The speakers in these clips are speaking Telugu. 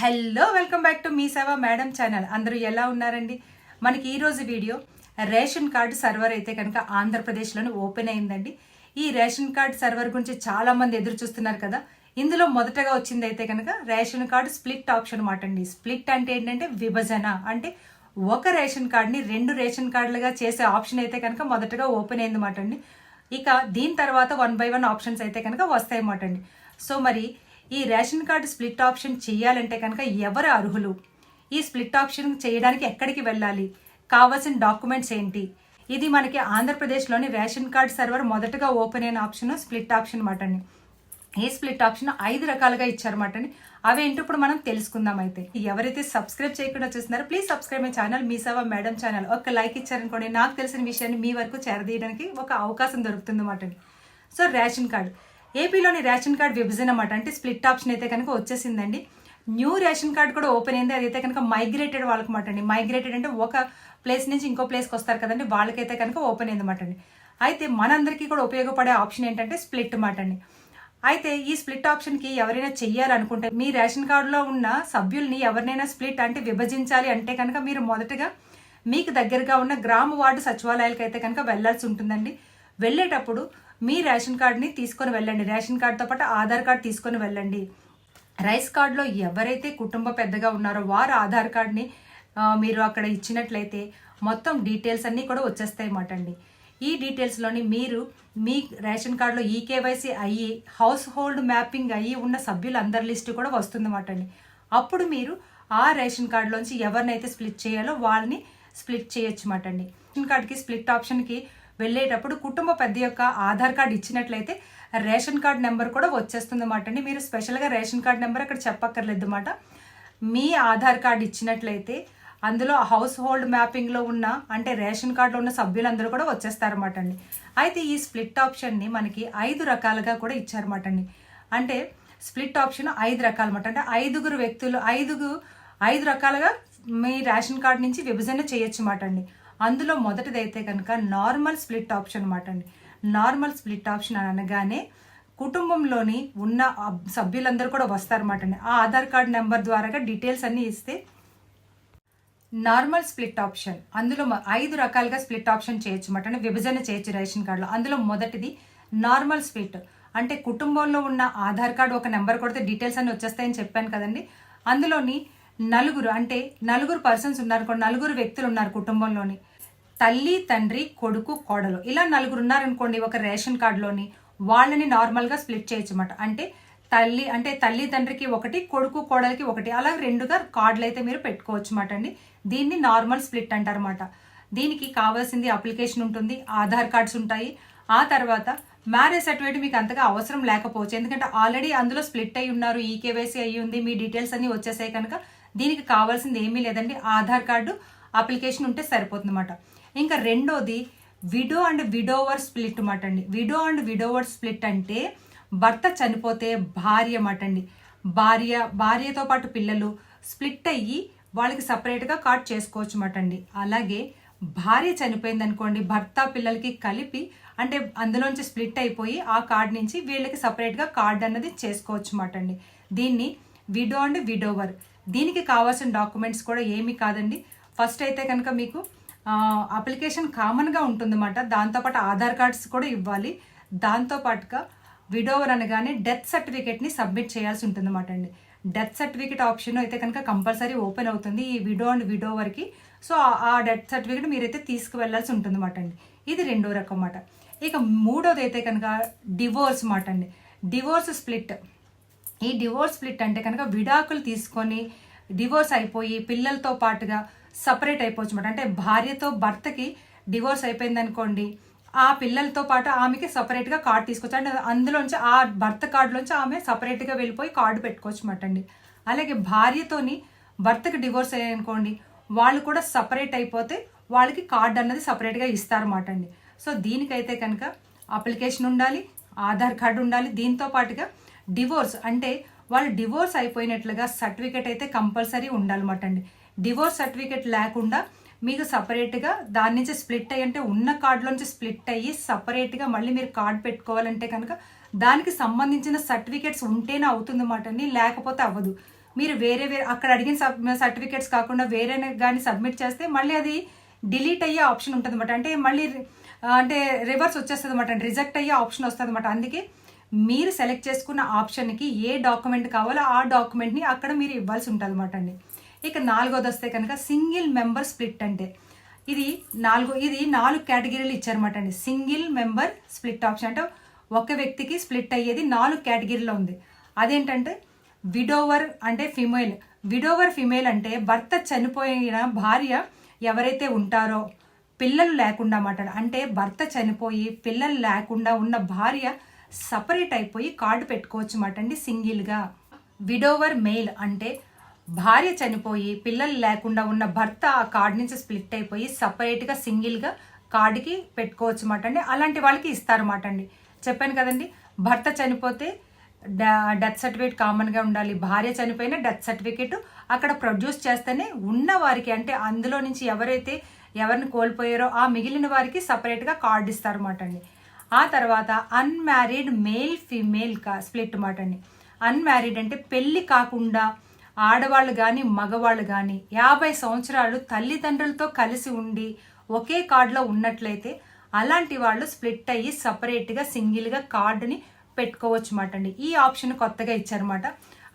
Hello welcome back to Mee Seva madam channel. అందరూ ఎలా ఉన్నారండి? మనకి ఈరోజు వీడియో రేషన్ కార్డు సర్వర్ అయితే కనుక ఆంధ్రప్రదేశ్లోనే ఓపెన్ అయిందండి. ఈ రేషన్ కార్డు సర్వర్ గురించి చాలా మంది ఎదురు చూస్తున్నారు కదా. ఇందులో మొదటగా వచ్చింది అయితే కనుక రేషన్ కార్డు స్ప్లిట్ ఆప్షన్ అనమాట అండి. స్ప్లిట్ అంటే ఏంటంటే విభజన. అంటే ఒక రేషన్ కార్డుని రెండు రేషన్ కార్డులుగా చేసే ఆప్షన్ అయితే కనుక మొదటగా ఓపెన్ అయింది మాట అండి. ఇక దీని తర్వాత వన్ బై వన్ ఆప్షన్స్ అయితే కనుక వస్తాయన్నమాట అండి. సో మరి ఈ రేషన్ కార్డు స్ప్లిట్ ఆప్షన్ చేయాలంటే కనుక ఎవరు అర్హులు? ఈ స్ప్లిట్ ఆప్షన్ చేయడానికి ఎక్కడికి వెళ్ళాలి? కావాల్సిన డాక్యుమెంట్స్ ఏంటి? ఇది మనకి ఆంధ్రప్రదేశ్లోని రేషన్ కార్డ్ సర్వర్ మొదటగా ఓపెన్ అయిన ఆప్షన్ స్ప్లిట్ ఆప్షన్ మాట అండి. ఈ స్ప్లిట్ ఆప్షన్ ఐదు రకాలుగా ఇచ్చారన్నమాట అండి. అవేంటో ఇప్పుడు మనం తెలుసుకుందాం అయితే. ఎవరైతే సబ్స్క్రైబ్ చేయకుండా చూస్తున్నారో please subscribe my channel Mee Seva madam channel ఒక లైక్ ఇచ్చారనుకోండి నాకు తెలిసిన విషయాన్ని మీ వరకు చేరదీయడానికి ఒక అవకాశం దొరుకుతుంది అన్నమాట అండి. So ration card. ఏపీలోని రేషన్ కార్డ్ విభజన అన్నమాట అంటే స్ప్లిట్ ఆప్షన్ అయితే కనుక వచ్చేసిందండి. న్యూ రేషన్ కార్డ్ కూడా ఓపెన్ అయింది. అదైతే కనుక మైగ్రేటెడ్ వాళ్ళకి మాట అండి. మైగ్రేటెడ్ అంటే ఒక ప్లేస్ నుంచి ఇంకో ప్లేస్కి వస్తారు కదండి. వాళ్ళకైతే కనుక ఓపెన్ అయింది మాట అండి. అయితే మనందరికీ కూడా ఉపయోగపడే ఆప్షన్ ఏంటంటే స్ప్లిట్ మాట అండి. అయితే ఈ స్ప్లిట్ ఆప్షన్కి ఎవరైనా చెయ్యాలనుకుంటే మీ రేషన్ కార్డులో ఉన్న సభ్యుల్ని ఎవరినైనా స్ప్లిట్ అంటే విభజించాలి అంటే కనుక మీరు మొదటగా మీకు దగ్గరగా ఉన్న గ్రామ వార్డు సచివాలయాలకు అయితే కనుక వెళ్ళాల్సి ఉంటుందండి. వెళ్ళేటప్పుడు మీ రేషన్ కార్డుని తీసుకొని వెళ్ళండి. రేషన్ కార్డుతో పాటు ఆధార్ కార్డు తీసుకొని వెళ్ళండి. రైస్ కార్డులో ఎవరైతే కుటుంబ పెద్దగా ఉన్నారో వారు ఆధార్ కార్డ్ని మీరు అక్కడ ఇచ్చినట్లయితే మొత్తం డీటెయిల్స్ అన్నీ కూడా వచ్చేస్తాయి అన్నమాట అండి ఈ డీటెయిల్స్లోని మీరు మీ రేషన్ కార్డులో ఈకేవైసీ అయ్యి హౌస్ హోల్డ్ మ్యాపింగ్ అయ్యి ఉన్న సభ్యులందరి లిస్టు కూడా వస్తుందన్నమాట అండి అప్పుడు మీరు ఆ రేషన్ కార్డులోంచి ఎవరినైతే స్ప్లిట్ చేయాలో వాళ్ళని స్ప్లిట్ చేయొచ్చు మాట అండి రేషన్ కార్డుకి స్ప్లిట్ ఆప్షన్కి వెళ్ళేటప్పుడు కుటుంబ పెద్ద యొక్క ఆధార్ కార్డు ఇచ్చినట్లయితే రేషన్ కార్డ్ నెంబర్ కూడా వచ్చేస్తుంది అన్నమాట అండి. మీరు స్పెషల్గా రేషన్ కార్డ్ నెంబర్ అక్కడ చెప్పక్కర్లేదు అన్నమాట మీ ఆధార్ కార్డు ఇచ్చినట్లయితే అందులో హౌస్ హోల్డ్ మ్యాపింగ్లో ఉన్న అంటే రేషన్ కార్డులో ఉన్న సభ్యులందరూ కూడా వచ్చేస్తారన్నమాట అండి. అయితే ఈ స్ప్లిట్ ఆప్షన్ని మనకి ఐదు రకాలుగా కూడా ఇచ్చారన్నమాట అండి. అంటే స్ప్లిట్ ఆప్షన్ ఐదు రకాలన్నమాట. అంటే ఐదుగురు వ్యక్తులు ఐదుగురు ఐదు రకాలుగా మీ రేషన్ కార్డు నుంచి విభజన చేయొచ్చు అన్నమాట అండి. అందులో మొదటిదైతే కనుక నార్మల్ స్ప్లిట్ ఆప్షన్ అన్నమాట అండి. నార్మల్ స్ప్లిట్ ఆప్షన్ అని అనగానే కుటుంబంలోని ఉన్న సభ్యులందరూ కూడా వస్తారన్నమాట అండి. ఆ ఆధార్ కార్డ్ నెంబర్ ద్వారా డీటెయిల్స్ అన్నీ ఇస్తే నార్మల్ స్ప్లిట్ ఆప్షన్. అందులో ఐదు రకాలుగా స్ప్లిట్ ఆప్షన్ చేయొచ్చు అనమాట అంటే విభజన చేయొచ్చు రేషన్ కార్డులో. అందులో మొదటిది నార్మల్ స్ప్లిట్. అంటే కుటుంబంలో ఉన్న ఆధార్ కార్డు ఒక నెంబర్ కొడితే డీటెయిల్స్ అన్ని వచ్చేస్తాయని చెప్పాను కదండి. అందులోని నలుగురు అంటే నలుగురు పర్సన్స్ ఉన్నారు నలుగురు వ్యక్తులు ఉన్నారు కుటుంబంలోని. తల్లి తండ్రి కొడుకు కోడలు. ఇలా నలుగురు ఉన్నారనుకోండి ఒక రేషన్ కార్డులోని వాళ్ళని నార్మల్గా స్ప్లిట్ చేయొచ్చమాట అంటే తల్లి అంటే తల్లి తండ్రికి ఒకటి కొడుకు కోడలికి ఒకటి. అలా రెండుగా కార్డులు అయితే మీరు పెట్టుకోవచ్చు అన్నమాట అండి. దీన్ని నార్మల్ స్ప్లిట్ అంటారన్నమాట. దీనికి కావాల్సింది అప్లికేషన్ ఉంటుంది ఆధార్ కార్డ్స్ ఉంటాయి. ఆ తర్వాత మ్యారేజ్ సర్టిఫికేట్ మీకు అంతగా అవసరం లేకపోవచ్చు. ఎందుకంటే ఆల్రెడీ అందులో స్ప్లిట్ అయి ఉన్నారు ఈ కేవైసీ అయ్యి ఉంది మీ డీటెయిల్స్ అన్ని వచ్చేసాయి కనుక దీనికి కావాల్సింది ఏమీ లేదండి. ఆధార్ కార్డు అప్లికేషన్ ఉంటే సరిపోతుంది అన్నమాట ఇంకా రెండోది విడో అండ్ విడోవర్ స్ప్లిట్ మాట అండి విడో అండ్ విడోవర్ స్ప్లిట్ అంటే భర్త చనిపోతే భార్య మాట అండి భార్య భార్యతో పాటు పిల్లలు స్ప్లిట్ అయ్యి వాళ్ళకి సపరేట్గా కార్డ్ చేసుకోవచ్చు మాట అండి అలాగే భార్య చనిపోయింది అనుకోండి భర్త పిల్లలకి కలిపి అంటే అందులోంచి స్ప్లిట్ అయిపోయి ఆ కార్డ్ నుంచి వీళ్ళకి సపరేట్గా కార్డ్ అన్నది చేసుకోవచ్చు మాట అండి దీన్ని విడో అండ్ విడోవర్ దీనికి కావాల్సిన డాక్యుమెంట్స్ కూడా ఏమీ కాదండి. ఫస్ట్ అయితే కనుక మీకు అప్లికేషన్ కామన్గా ఉంటుందన్నమాట. దాంతోపాటు ఆధార్ కార్డ్స్ కూడా ఇవ్వాలి. దాంతోపాటుగా విడోవర్ అనగానే డెత్ సర్టిఫికేట్ని సబ్మిట్ చేయాల్సి ఉంటుందన్నమాట అండి. డెత్ సర్టిఫికేట్ ఆప్షన్ అయితే కనుక కంపల్సరీ ఓపెన్ అవుతుంది ఈ విడో అండ్ విడోవర్కి సో ఆ- డెత్ సర్టిఫికేట్ మీరైతే తీసుకువెళ్ళాల్సి ఉంటుందన్నమాట అండి. ఇది రెండో రకం మాట ఇక మూడోది అయితే కనుక డివోర్స్ మాట అండి. డివోర్స్ స్ప్లిట్ ఈ డివోర్స్ స్ప్లిట్ అంటే కనుక విడాకులు తీసుకొని డివోర్స్ అయిపోయి పిల్లలతో పాటుగా సపరేట్ అయిపోవచ్చు అనమాట అంటే భార్యతో భర్తకి డివోర్స్ అయిపోయింది అనుకోండి ఆ పిల్లలతో పాటు ఆమెకి సపరేట్గా కార్డు తీసుకోవచ్చు. అంటే అందులోంచి ఆ భర్త కార్డులోంచి ఆమె సపరేట్గా వెళ్ళిపోయి కార్డు పెట్టుకోవచ్చు అనమాట అండి. అలాగే భార్యతోని భర్తకి డివోర్స్ అయ్యాయనుకోండి వాళ్ళు కూడా సపరేట్ అయిపోతే వాళ్ళకి కార్డు అన్నది సపరేట్గా ఇస్తారన్నమాట అండి. సో దీనికైతే కనుక అప్లికేషన్ ఉండాలి ఆధార్ కార్డు ఉండాలి. దీంతో పాటుగా డివోర్స్ అంటే వాళ్ళు డివోర్స్ అయిపోయినట్లుగా సర్టిఫికేట్ అయితే కంపల్సరీ ఉండాలన్నమాట అండి. డివోర్స్ సర్టిఫికేట్ లేకుండా మీకు సపరేట్గా దాని నుంచి స్ప్లిట్ అయ్యి అంటే ఉన్న కార్డులోంచి స్ప్లిట్ అయ్యి సపరేట్గా మళ్ళీ మీరు కార్డు పెట్టుకోవాలంటే కనుక దానికి సంబంధించిన సర్టిఫికేట్స్ ఉంటేనే అవుతుందన్నమాట అండి. లేకపోతే అవ్వదు. మీరు వేరే వేరే అక్కడ అడిగిన సబ్ సర్టిఫికేట్స్ కాకుండా వేరే కానీ సబ్మిట్ చేస్తే మళ్ళీ అది డిలీట్ అయ్యే ఆప్షన్ ఉంటుంది అనమాట అంటే మళ్ళీ అంటే రివర్స్ వచ్చేస్తుంది అనమాట రిజెక్ట్ అయ్యే ఆప్షన్ వస్తుంది అనమాట అందుకే మీరు సెలెక్ట్ చేసుకున్న ఆప్షన్కి ఏ డాక్యుమెంట్ కావాలో ఆ డాక్యుమెంట్ని అక్కడ మీరు ఇవ్వాల్సి ఉంటుంది అనమాట అండి. ఇక నాలుగోది వస్తే కనుక సింగిల్ మెంబర్ స్ప్లిట్ అంటే. ఇది నాలుగు ఇది నాలుగు కేటగిరీలు ఇచ్చారన్నమాట అండి. Single member split option. అంటే ఒక వ్యక్తికి స్ప్లిట్ అయ్యేది నాలుగు కేటగిరీలో ఉంది. అదేంటంటే విడోవర్ అంటే ఫిమేల్. విడోవర్ ఫిమేల్ అంటే భర్త చనిపోయిన భార్య ఎవరైతే ఉంటారో పిల్లలు లేకుండా అన్నమాట. అంటే భర్త చనిపోయి పిల్లలు లేకుండా ఉన్న భార్య సపరేట్ అయిపోయి కార్డు పెట్టుకోవచ్చు అన్నమాట అండి సింగిల్గా. విడోవర్ మెయిల్ అంటే భార్య చనిపోయి పిల్లలు లేకుండా ఉన్న భర్త ఆ కార్డు నుంచి స్ప్లిట్ అయిపోయి సపరేట్గా సింగిల్గా కార్డుకి పెట్టుకోవచ్చు అన్నమాట అండి. అలాంటి వాళ్ళకి ఇస్తారన్నమాట అండి. చెప్పాను కదండి భర్త చనిపోతే డెత్ సర్టిఫికేట్ కామన్గా ఉండాలి. భార్య చనిపోయిన డెత్ సర్టిఫికేట్ అక్కడ ప్రొడ్యూస్ చేస్తేనే ఉన్న వారికి అంటే అందులో నుంచి ఎవరైతే ఎవరిని కోల్పోయారో ఆ మిగిలిన వారికి సపరేట్గా కార్డు ఇస్తారన్నమాట అండి. ఆ తర్వాత అన్మ్యారీడ్ మేల్ ఫీమేల్ కా స్ప్లిట్ మాట అండి. అన్మ్యారీడ్ అంటే పెళ్ళి కాకుండా ఆడవాళ్ళు కానీ మగవాళ్ళు కానీ యాభై సంవత్సరాలు తల్లిదండ్రులతో కలిసి ఉండి ఒకే కార్డులో ఉన్నట్లయితే అలాంటి వాళ్ళు స్ప్లిట్ అయ్యి సపరేట్గా సింగిల్గా కార్డుని పెట్టుకోవచ్చు మాట అండి ఈ ఆప్షన్ కొత్తగా ఇచ్చారన్నమాట.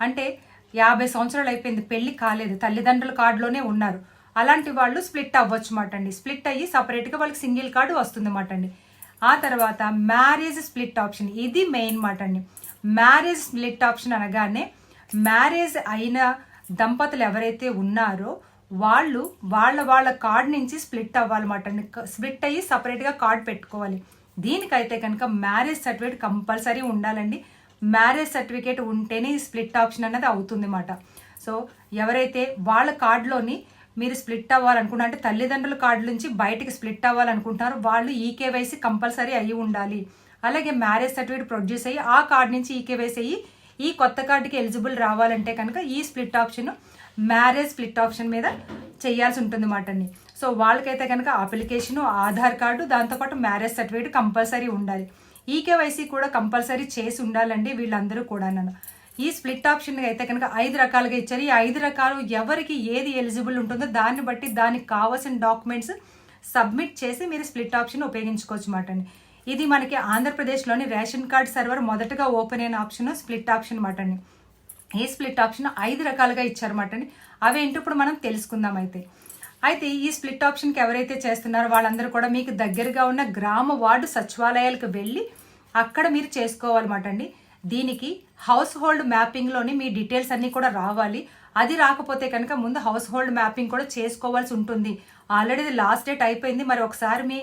అంటే యాభై సంవత్సరాలు అయిపోయింది పెళ్ళి కాలేదు తల్లిదండ్రుల కార్డులోనే ఉన్నారు. అలాంటి వాళ్ళు స్ప్లిట్ అవ్వచ్చు మాట అండి స్ప్లిట్ అయ్యి సపరేట్గా వాళ్ళకి సింగిల్ కార్డు వస్తుంది మాట అండి ఆ తర్వాత మ్యారేజ్ స్ప్లిట్ ఆప్షన్ ఇది మెయిన్ మాట అండి మ్యారేజ్ స్ప్లిట్ ఆప్షన్ అనగానే మ్యారేజ్ అయిన దంపతులు ఎవరైతే ఉన్నారో వాళ్ళు వాళ్ళ వాళ్ళ కార్డ్ నుంచి స్ప్లిట్ అవ్వాలన్నమాట స్ప్లిట్ అయ్యి సపరేట్గా కార్డ్ పెట్టుకోవాలి. దీనికైతే కనుక మ్యారేజ్ సర్టిఫికేట్ కంపల్సరీ ఉండాలండి. మ్యారేజ్ సర్టిఫికేట్ ఉంటేనే ఈ స్ప్లిట్ ఆప్షన్ అనేది అవుతుంది అన్నమాట. సో ఎవరైతే వాళ్ళ కార్డులోని మీరు స్ప్లిట్ అవ్వాలనుకుంటున్నా అంటే తల్లిదండ్రుల కార్డు నుంచి బయటకి స్ప్లిట్ అవ్వాలనుకుంటున్నారు వాళ్ళు ఈకేవైసీ కంపల్సరీ అయ్యి ఉండాలి. అలాగే మ్యారేజ్ సర్టిఫికేట్ ప్రొడ్యూస్ అయ్యి ఆ కార్డు నుంచి ఈకేవైసీ అయ్యి ఈ కొత్త కార్డుకి ఎలిజిబుల్ రావాలంటే కనుక ఈ split option marriage split option మీద చేయాల్సి ఉంటుంది మాట అండి. సో వాళ్ళకైతే కనుక అప్లికేషన్ ఆధార్ కార్డు దాంతోపాటు మ్యారేజ్ సర్టిఫికేట్ కంపల్సరీ ఉండాలి. ఈకేవైసీ కూడా కంపల్సరీ చేసి ఉండాలండి వీళ్ళందరూ కూడా నన్ను ఈ స్ప్లిట్ ఆప్షన్ అయితే కనుక ఐదు రకాలుగా ఇచ్చారు. ఈ ఐదు రకాలు ఎవరికి ఏది ఎలిజిబుల్ ఉంటుందో దాన్ని బట్టి దానికి కావాల్సిన డాక్యుమెంట్స్ సబ్మిట్ చేసి మీరు స్ప్లిట్ ఆప్షన్ ఉపయోగించుకోవచ్చు మాట అండి. ఇది మనకి ఆంధ్రప్రదేశ్లోని రేషన్ కార్డ్ సర్వర్ మొదటగా ఓపెన్ అయిన ఆప్షన్ స్ప్లిట్ ఆప్షన్ మాట అండి. ఈ స్ప్లిట్ ఆప్షన్ ఐదు రకాలుగా ఇచ్చారన్నమాట అండి. అవి ఏంటో ఇప్పుడు మనం తెలుసుకుందాం అయితే. అయితే ఈ స్ప్లిట్ ఆప్షన్కి ఎవరైతే చేస్తున్నారో వాళ్ళందరూ కూడా మీకు దగ్గరగా ఉన్న గ్రామ వార్డు సచివాలయాలకు వెళ్ళి అక్కడ మీరు చేసుకోవాలన్నమాట అండి. దీనికి హౌస్ హోల్డ్ మ్యాపింగ్లోని మీ డీటెయిల్స్ అన్నీ కూడా రావాలి. అది రాకపోతే కనుక ముందు హౌస్ హోల్డ్ మ్యాపింగ్ కూడా చేసుకోవాల్సి ఉంటుంది. ఆల్రెడీ లాస్ట్ డేట్ అయిపోయింది. మరి ఒకసారి మీ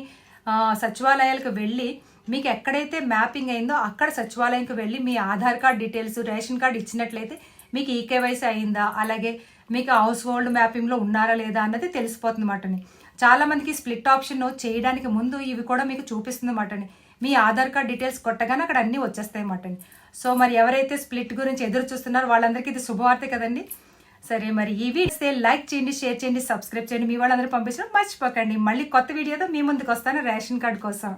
సచివాలయాలకు వెళ్ళి మీకు ఎక్కడైతే మ్యాపింగ్ అయిందో అక్కడ సచివాలయంకి వెళ్ళి మీ Aadhaar card details ration card ఇచ్చినట్లయితే మీకు ఈకేవైసీ అయిందా? అలాగే మీకు హౌస్ హోల్డ్ మ్యాపింగ్లో ఉన్నారా లేదా అన్నది తెలిసిపోతుంది అన్నమాటని చాలా మందికి స్ప్లిట్ ఆప్షన్ చేయడానికి ముందు ఇవి కూడా మీకు చూపిస్తుంది అన్నమాటని మీ ఆధార్ కార్డ్ డీటెయిల్స్ కొట్టగానే అక్కడ అన్నీ వచ్చేస్తాయి అన్నమాటని సో మరి ఎవరైతే స్ప్లిట్ గురించి ఎదురు చూస్తున్నారో వాళ్ళందరికీ ఇది శుభవార్త కదండి. సరే మరి ఈ వీడియోస్తే లైక్ చేయండి షేర్ చేయండి సబ్స్క్రైబ్ చేయండి. మీ వాళ్ళందరూ పంపించడం మర్చిపోకండి. మళ్ళీ కొత్త వీడియోతో మీ ముందుకు వస్తాను రేషన్ కార్డ్ కోసం.